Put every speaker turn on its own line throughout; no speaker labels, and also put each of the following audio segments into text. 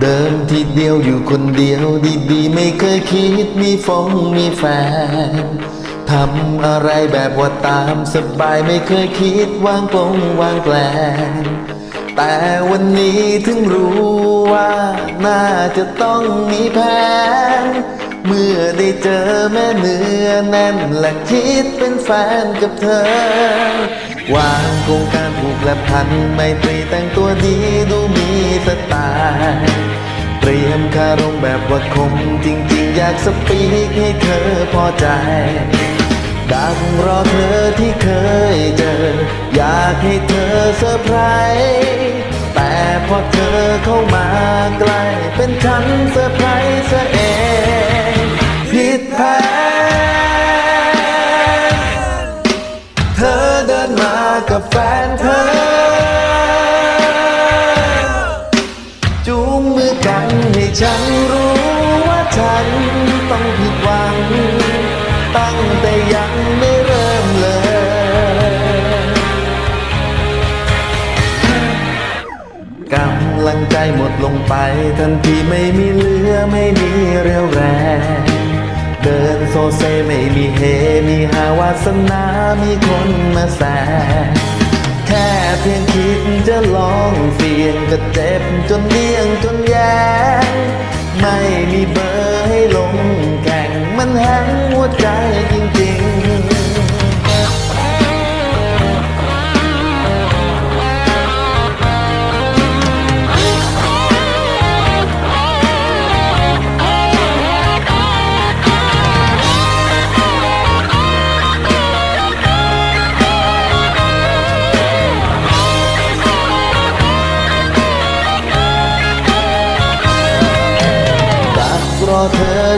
เดิมทีเดียวอยู่คนเดียวดีๆ ไม่เคยคิดมีฟงมีแฟนทำอะไรแบบว่าตามสบายไม่เคยคิดวางปลงวางแปลนแต่วันนี้ถึงรู้ว่า น่าจะต้องมีแผน เมื่อได้เจอแม่เนื้อแน่นและคิดเป็นแฟนกับเธอ วางโครงการผูกและพันไม่ตรีแต่งตัวดีดูมีสไตล์เตรียมคารมแบบว่าคมจริงๆ อยากสปีกให้เธอพอใจดักรอเธอที่เคยเจอ อยากให้เธอเซอร์ไพรส์ พอเธอเข้ามาใกล้เป็นฉันเซอร์ไพรส์ซะเองผิดแผนเธอเดินมากับแฟนเธอ จูงมือกันให้ฉันรู้ว่าฉันต้องผิด หมดลงไป ทันทีไม่มีเหลือไม่มีเรี่ยวแรง เดินโซเซไม่มีเฮ มีหาวาสนา มีคนมาแซงแค่เพียงคิดจะลองเสี่ยงก็เจ็บจนเลี่ยงจนแย่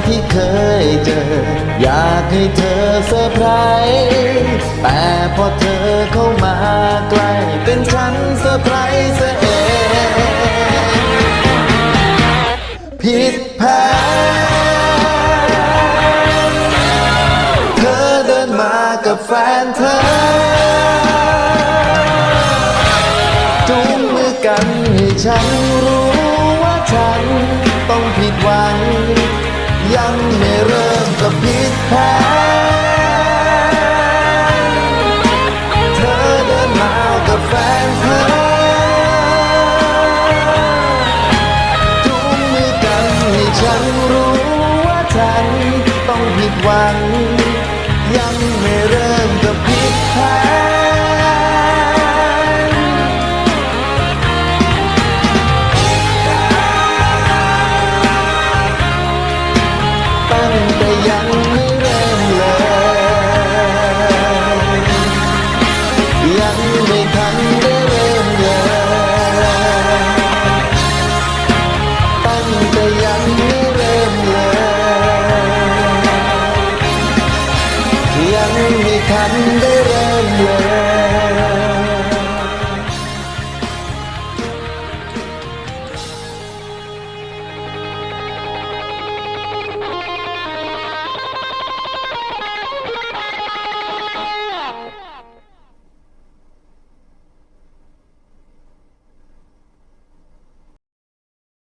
ที่เคยเจอ อยากให้เธอเซอร์ไพรส์แต่พอเธอเข้ามาใกล้เป็นฉันเซอร์ไพรส์ซะเองผิดแผนเธอเดินมากับแฟนเธอจูงมือกันให้ฉันรู้ แผนเธอเดินมากับแฟนเธอจูงมือกันให้ฉันรู้ว่าฉันต้องผิดหวัง ยังไม่เริ่มก็ผิดแผนตั้งแต่ยัง ยัง